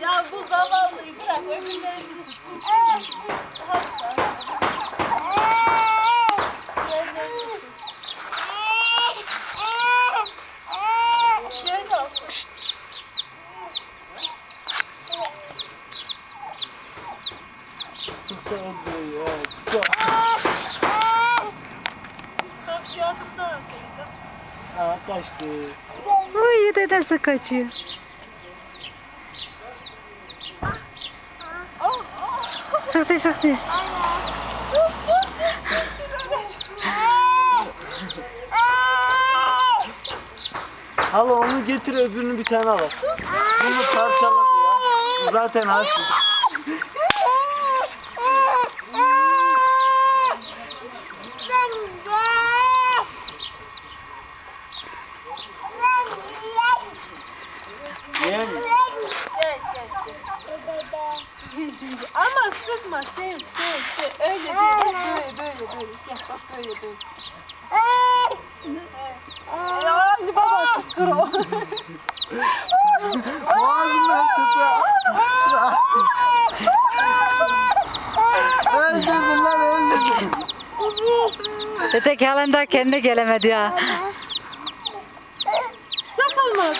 Ya bu zavallıyı bırak öbürlerini tut. Hasta. Şöyle olsun. Sıksa öldürüyor. Evet. Sık. Bak yardımdan atacağım. Ha kaçtı. Uy dedesi kaçıyor. Sıktı sıktı. Hala onu getir öbürünü bir tane al. Bunu parçaladı ya. Zaten hasta. Yani Gel gel gel. Ama sıkma sev sev sev. Öyle değil. Bak böyle böyle böyle. Gel bak böyle böyle. Ya hadi baba sıkır o. boğazından tutuyor. öldürdün lan öldürdün. Öteki halen daha kendine gelemedi ya. Sakılmaz.